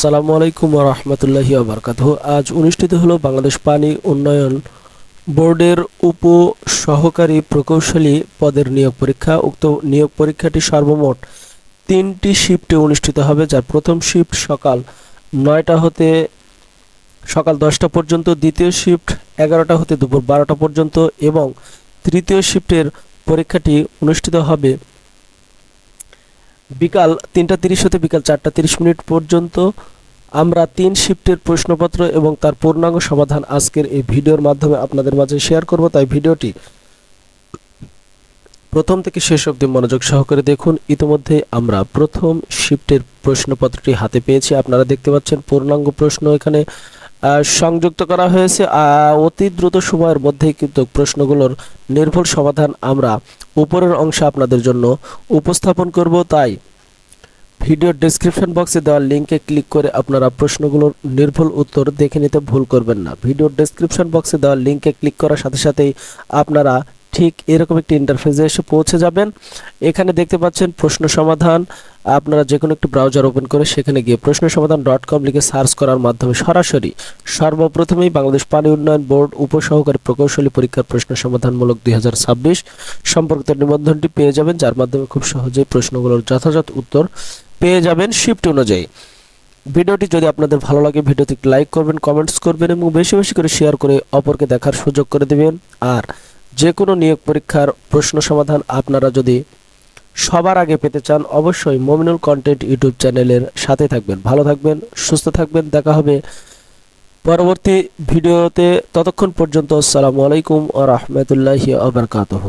আসসালামু আলাইকুম রহমতুল্লাহি আবরকাত আজ অনুষ্ঠিত হলো বাংলাদেশ পানি উন্নয়ন বোর্ডের উপ সহকারী প্রকৌশলী পদের নিয়োগ পরীক্ষা। উক্ত নিয়োগ পরীক্ষাটি সর্বমোট তিনটি শিফটে অনুষ্ঠিত হবে, যার প্রথম শিফট সকাল নয়টা হতে, সকাল দশটা পর্যন্ত, দ্বিতীয় শিফট এগারোটা হতে দুপুর বারোটা পর্যন্ত এবং তৃতীয় শিফটের পরীক্ষাটি অনুষ্ঠিত হবে বিকাল তিনটা তিরিশ হতে বিকাল চারটা তিরিশ মিনিট পর্যন্ত আমরা তিন শিফটের প্রশ্নপত্র এবং তার পূর্ণাঙ্গ সমাধান আজকের এই ভিডিওর মাধ্যমে আপনাদের মাঝে শেয়ার করব। তাই ভিডিওটি প্রথম থেকে শেষ অবধি মনোযোগ সহকারে দেখুন। ইতিমধ্যে আমরা প্রথম শিফটের প্রশ্নপত্রটি হাতে পেয়েছি। আপনারা দেখতে পাচ্ছেন পূর্ণাঙ্গ প্রশ্ন এখানে। সংযুক্ত করা হয়েছে। অতি দ্রুত সময়ের মধ্যেই কিন্তু প্রশ্নগুলোর নির্ভুল সমাধান আমরা উপরের অংশে আপনাদের জন্য উপস্থাপন করব। তাই ভিডিও ডেসক্রিপশন বক্সে দেওয়া লিঙ্কে ক্লিক করে আপনারা প্রশ্নগুলোর নির্ভুল উত্তর দেখে নিতে ভুল করবেন না। ভিডিও ডেসক্রিপশন বক্সে দেওয়া লিঙ্কে ক্লিক করার সাথে সাথেই আপনারা ঠিক এরকম একটি ইন্টারফেসে এসে পৌঁছে যাবেন। এখানে দেখতে পাচ্ছেন প্রশ্ন সমাধান। আপনারা যে কোনো একটি ব্রাউজার ওপেন করে সেখানে গিয়ে প্রশ্ন সমাধান ডট কম লিখে সার্চ করার মাধ্যমে সরাসরি সর্বপ্রথমেই বাংলাদেশ পানি উন্নয়ন বোর্ড উপসহকারী প্রকৌশলী পরীক্ষার প্রশ্ন সমাধানমূলক দুই হাজার ছাব্বিশ সম্পর্কিত নিবন্ধনটি পেয়ে যাবেন, যার মাধ্যমে খুব সহজেই প্রশ্নগুলোর যথাযথ উত্তর পেয়ে যাবেন শিফট অনুযায়ী। ভিডিওটি যদি আপনাদের ভালো লাগে, ভিডিওতে লাইক করবেন কমেন্টস করবেন এবং বেশি বেশি করে শেয়ার করে অপরকে দেখার সুযোগ করে দেবেন। আর যে কোনো নিয়োগ পরীক্ষার প্রশ্ন সমাধান আপনারা যদি সবার আগে পেতে চান, অবশ্যই মমিনুল কন্টেন্ট ইউটিউব চ্যানেলের সাথে থাকবেন। ভালো থাকবেন, সুস্থ থাকবেন, দেখা হবে পরবর্তী ভিডিওতে। ততক্ষণ পর্যন্ত আসসালামু আলাইকুম ও রহমতুল্লাহি আবরকাতহ